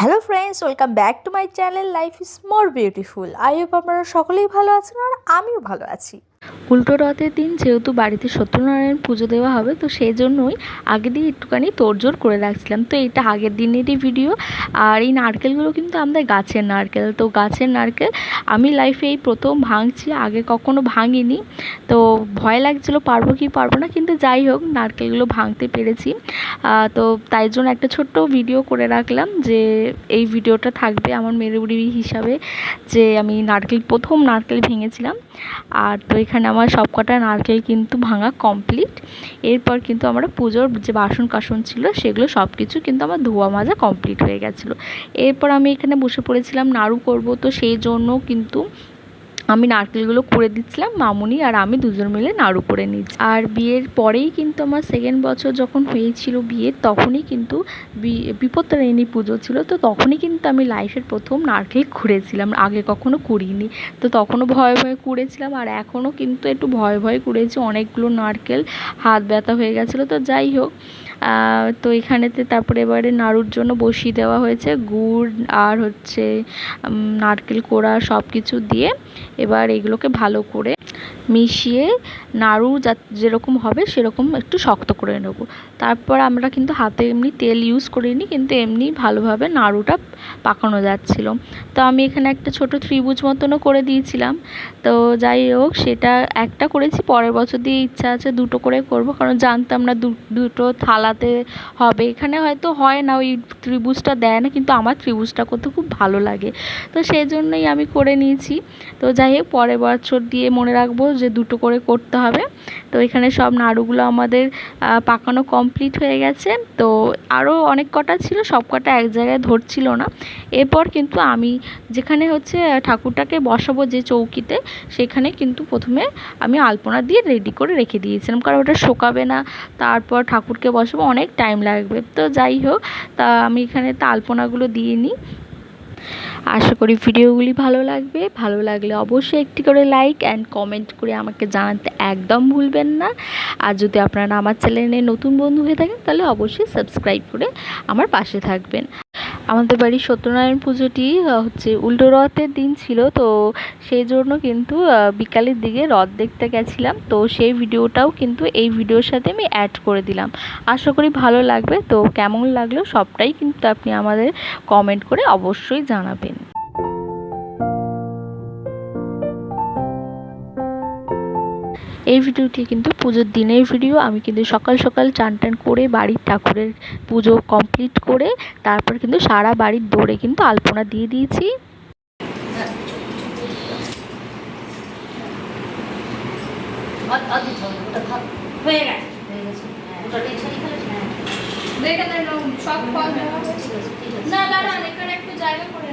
Hello friends welcome back to my channel life is more beautiful I hope আপনারা সকলেই ভালো আছেন আর আমিও ভালো আছি। উল্টো রথের দিন যেহেতু বাড়িতে সত্যনারায়ণ পুজো দেওয়া হবে, তো সেই জন্যই আগে দিয়ে একটুখানি তোড়জোড় করে রাখছিলাম। তো এটা আগের দিনেরই ভিডিও আর এই নারকেলগুলো কিন্তু আমাদের গাছের নারকেল। তো গাছের নারকেল আমি লাইফে এই প্রথম ভাঙছি, আগে কখনো ভাঙিনি। তো ভয় লাগছিল পারব কি পারব না, কিন্তু যাই হোক, নারকেলগুলো ভাঙতে পেরেছি। তো তাই জন্য একটা ছোট্ট ভিডিও করে রাখলাম যে এই ভিডিওটা থাকবে আমার মেরুবড়ি হিসাবে, যে আমি নারকেল, প্রথম নারকেল ভেঙেছিলাম। আর তো এখানে আমার সব কটা নারকেল কিন্তু ভাঙা কমপ্লিট এরপর কিন্তু আমরা পুজোর যে বাসন কাসন ছিল, সেগুলো সব কিছু কিন্তু আমার ধোয়া মাজা কমপ্লিট হয়ে গেছিল। এরপর আমি এখানে বসে পড়েছিলাম, নাড়ু করব, তো সেই জন্য কিন্তু আমি নারকেলগুলো করে দিচ্ছিলাম, মামুনি আর আমি দুজন মিলে নাড়ু করে নিচ্ছি আর বিয়ের পরেই কিন্তু আমার সেকেন্ড বছর যখন হয়েছিল বিয়ের, তখনই কিন্তু বিপত্তারিণী পুজো ছিল, তো তখনই কিন্তু আমি লাইফের প্রথম নারকেল কুড়েছিলাম, আগে কখনো কুড়িনি। তো তখনও ভয়ে ভয়ে কুড়েছিলাম, আর এখনও কিন্তু একটু ভয়ে ভয়ে কুড়েছি, অনেকগুলো নারকেল হাত ব্যথা হয়ে গেছিল, তো যাই হোক। তো এখানেতে তারপরে এবারে নাড়ুর জন্য বসিয়ে দেওয়া হয়েছে। গুড়, আর হচ্ছে নারকেল কোড়া সব কিছু দিয়ে এবার এগুলোকে ভালো করে মিশিয়ে নাড়ু যা, যেরকম হবে সেরকম একটু শক্ত করে নেব। তারপর আমরা কিন্তু হাতে এমনি তেল ইউজ করিনি, কিন্তু এমনি ভালোভাবে নাড়ুটা পাকানো যাচ্ছিল। তো আমি এখানে একটা ছোট ত্রিভুজ মতনও করে দিয়েছিলাম। তো যাই হোক, সেটা একটা করেছি, পরের বছর দিয়ে ইচ্ছা আছে দুটো করে করব, কারণ জানতাম না দুটো থালাতে হবে। এখানে হয়তো হয় না, ওই ত্রিভুজটা দেয় না, কিন্তু আমার ত্রিভুজটা করতে খুব ভালো লাগে। তো সেই জন্যই আমি করে নিয়েছি। তো যাই হোক, পরের বছর দিয়ে মনে রাখব যে দুটো করে করতে হবে। তো এখানে সব নাড়ুগুলো আমাদের পাকানো পাকানো কমপ্লিট হয়ে গেছে। তো আরও অনেক কটা ছিল, সব কটা এক জায়গায় ধরছিল না। এরপর কিন্তু আমি যেখানে হচ্ছে ঠাকুরটাকে বসাবো যে চৌকিতে, সেখানে কিন্তু প্রথমে আমি আলপনা দিয়ে রেডি করে রেখে দিয়েছিলাম। কারণ ওটা শোকাবে না, তারপর ঠাকুরকে বসাবো, অনেক টাইম লাগবে। তো যাই হোক, তা আমি এখানে তা আলপনাগুলো দিয়ে নিই। আশা করি ভিডিওগুলি ভালো লাগবে। ভালো লাগলে অবশ্যই একটি করে লাইক অ্যান্ড কমেন্ট করে আমাকে জানাতে একদম ভুলবেন না। আর যদি আপনারা আমার চ্যানেলে নতুন বন্ধু হয়ে থাকেন, তাহলে অবশ্যই সাবস্ক্রাইব করে আমার পাশে থাকবেন। আমাদের বাড়ির সত্যনারায়ণ পুজোটি হচ্ছে উল্টো রথের দিন ছিল, তো সেই জন্য কিন্তু বিকালের দিকে রথ দেখতে গেছিলাম। তো সেই ভিডিওটাও কিন্তু এই ভিডিওর সাথে আমি অ্যাড করে দিলাম। আশা করি ভালো লাগবে। তো কেমন লাগল সবটাই কিন্তু আপনি আমাদের কমেন্ট করে অবশ্যই জানাবেন। এই ভিডিওটি কিন্তু পুজোর দিনের ভিডিও। আমি কিন্তু সকাল সকাল চান টান করে বাড়ির ঠাকুরের পুজো কমপ্লিট করে তারপর কিন্তু সারা বাড়ির দৌড়ে কিন্তু আলপনা দিয়ে দিয়েছি। না, দাঁড়ান, এখানে একটু জায়গা করে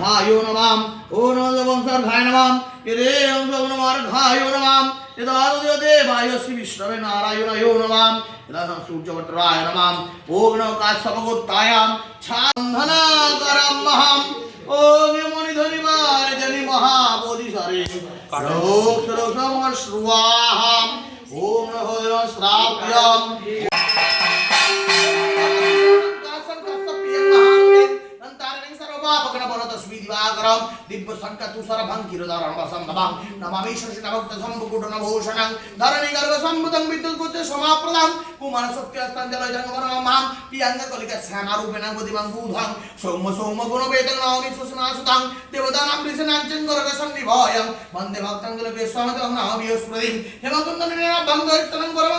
অর্ঘায় নমাম ওম নমঃ বংশর্ঘায় নমাম এরে ওম নমঃ অর্ঘায় নমাম यदादयो देवाय श्री विष्णवे नारायणाय नमाम यदा सूर्यवट्राय नमाम ओम नमः काश्यपगोत्तायां छान्धनाकरं महाम् ओम मणिधनिवार जनि महाबोधिसरे श्लोक श्लोकम श्रुवाहाम ओम नमो श्राव्यम பார்க்கிறோம் দিব্য সংখ্যা তুষার ভাঙ্কির দারণ বসম নবাং নমামি শশী ভক্ত সম্ভুকুট নভূষণং। ধরণী গর্ভ সম্ভুতং বিদ্যুৎ কুচ সমাপ্রদাং কুমার সত্যস্তান জল জঙ্গম মাম পিয়াঙ্গ কলিকা শ্যামা সৌম্য গুণ নমামি সুষমা সুতাং গরগ সন্নিভয়ং। বন্দে নমামি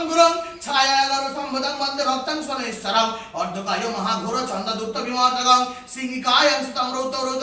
গুরং ছায়া গর্ভ সম্ভুতং বন্দে স্বনেশ্বরং অর্ধকায় মহাঘোর স্তং রৌত রৌত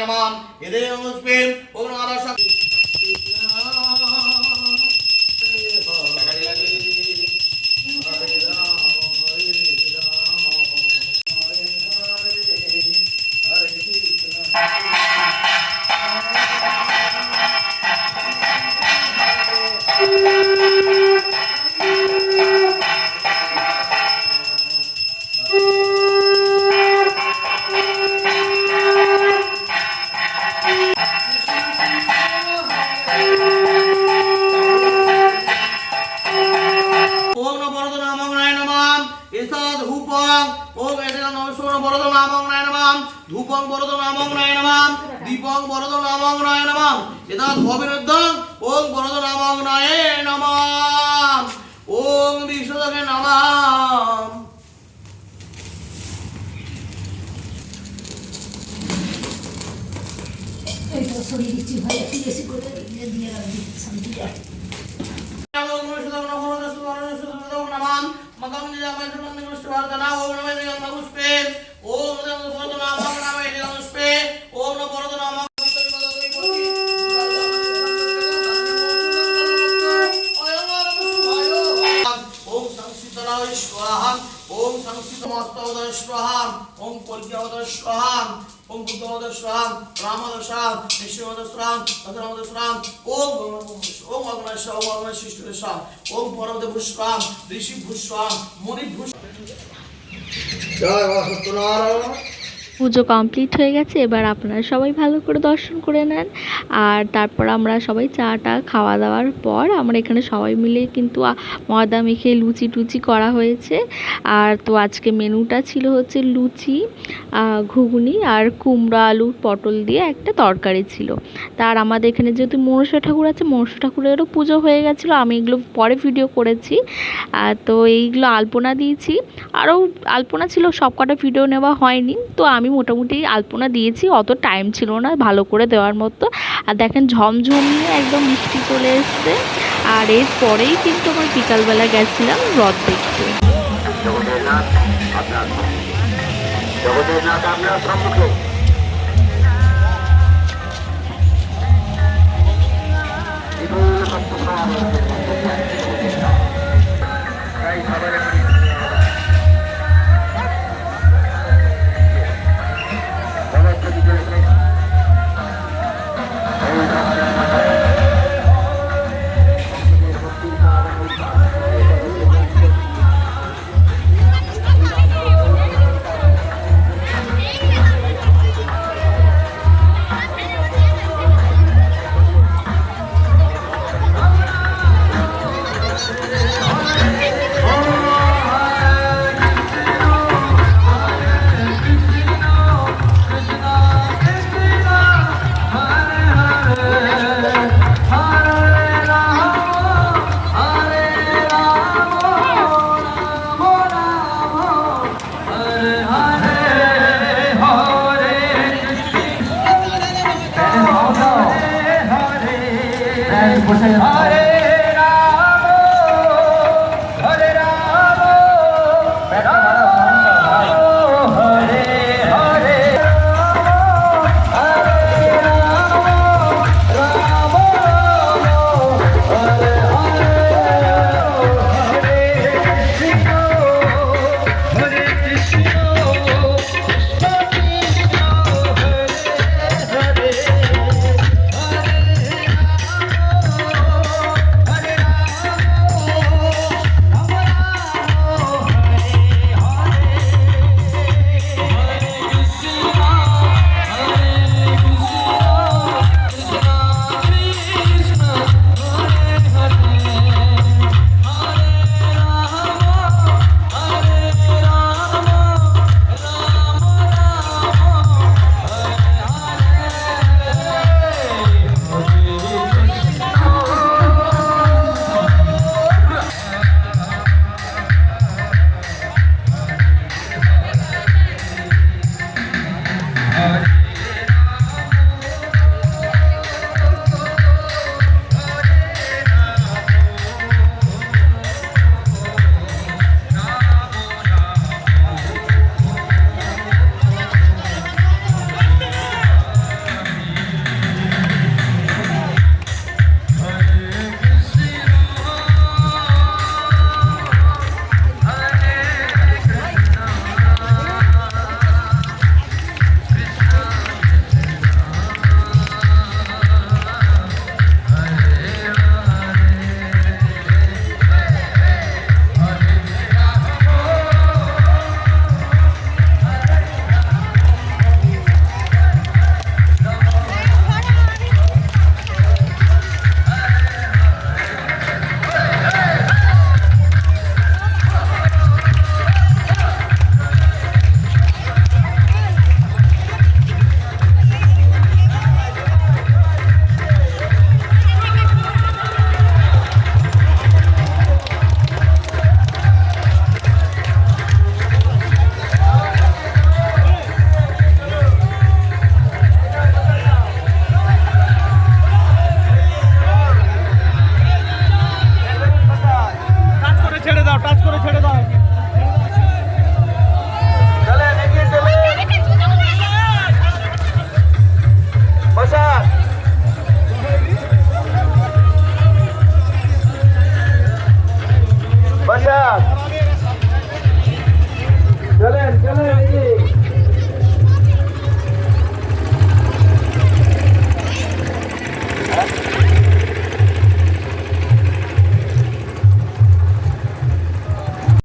মণ্ডলায় নমাম দীপং বরদ নামং নায় নমাম। এদা ধবিরুদ্ধং ওম বরদ নামং নায় নমাম। ওম বিশ্বদেবে নমাম। ওম বিশ্বদেবে নমো দশবরণ সুতম নমাম। মগং জামাই সুমন্দ কৃষ্ণবর্ধনা ওম নমো দেবং নমস্পে ওম নমো ওম বুদ্ধোদয় স্বাহা রামোদয় স্বাহা নিশ্চয়োদয় স্বাহা অধরামোদয় স্বাহা ওম ওম স্বাহা ওম অগ্নয় শিষ্টয় স্বাহা ওম পরমদেব স্বাহা ঋষি ভূস্বাহা মণি ভূষ জয় সত্যনারায়ণ পুজো কমপ্লিট হয়ে গেছে, এবার আপনারা সবাই ভালো করে দর্শন করে নেন। আর তারপর আমরা সবাই চাটা খাওয়া দাওয়ার পর আমরা এখানে সবাই মিলে কিন্তু ময়দা মেখে লুচি টুচি করা হয়েছে। আর তো আজকে মেনুটা ছিল হচ্ছে লুচি ঘুগনি আর কুমড়ো আলু পটল দিয়ে একটা তরকারি ছিল। তার আমাদের এখানে যেহেতু মনসা ঠাকুর আছে, মনসা ঠাকুরেরও পুজো হয়ে গেছিল, আমি এগুলো পরে ভিডিও করেছি। তো এইগুলো আলপনা দিয়েছি। আরও আলপনা ছিল সব কটা ভিডিও নেওয়া হয়নি। তো আমি মোটামুটি আলপনা দিয়েছি, অত টাইম ছিল না ভালো করে দেওয়ার মতো। আর দেখেন ঝমঝমিয়ে একদম মিষ্টি চলে এসছে। আর এরপরেই কিন্তু আমার বিকালবেলা গেছিলাম রথ দেখতে। জগতের নাথ 哎，不是。